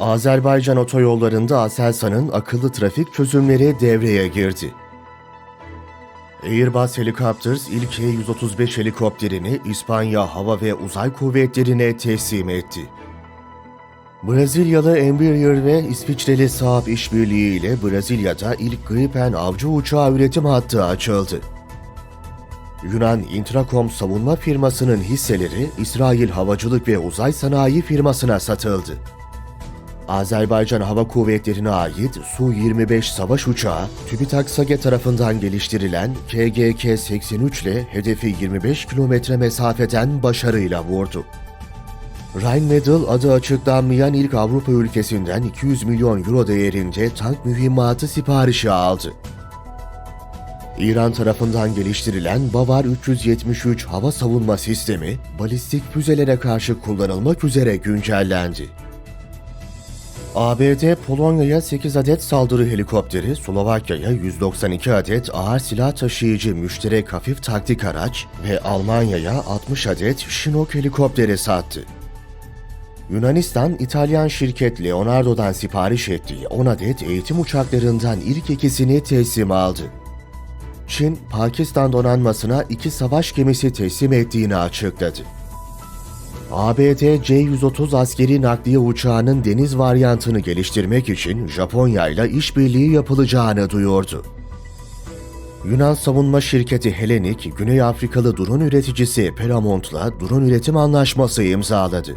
Azerbaycan otoyollarında Aselsan'ın akıllı trafik çözümleri devreye girdi. Airbus Helicopters ilk H-135 helikopterini İspanya Hava ve Uzay Kuvvetleri'ne teslim etti. Brezilyalı Embraer ve İsviçreli Saab işbirliği ile Brezilya'da ilk Gripen avcı uçağı üretim hattı açıldı. Yunan Intracom savunma firmasının hisseleri İsrail Havacılık ve Uzay Sanayi firmasına satıldı. Azerbaycan Hava Kuvvetleri'ne ait Su-25 savaş uçağı, TÜBİTAK SAGE tarafından geliştirilen KGK-83 ile hedefi 25 kilometre mesafeden başarıyla vurdu. Rheinmetall adı açıklanmayan ilk Avrupa ülkesinden 200 milyon euro değerinde tank mühimmatı siparişi aldı. İran tarafından geliştirilen Bavar 373 hava savunma sistemi, balistik füzelere karşı kullanılmak üzere güncellendi. ABD, Polonya'ya 8 adet saldırı helikopteri, Slovakya'ya 192 adet ağır silah taşıyıcı müşterek hafif taktik araç ve Almanya'ya 60 adet Chinook helikopteri sattı. Yunanistan, İtalyan şirket Leonardo'dan sipariş ettiği 10 adet eğitim uçaklarından ilk ikisini teslim aldı. Çin, Pakistan donanmasına iki savaş gemisi teslim ettiğini açıkladı. ABD C-130 askeri nakliye uçağının deniz varyantını geliştirmek için Japonya ile işbirliği yapılacağını duyurdu. Yunan savunma şirketi Hellenic, Güney Afrikalı drone üreticisi Paramount'la drone üretim anlaşması imzaladı.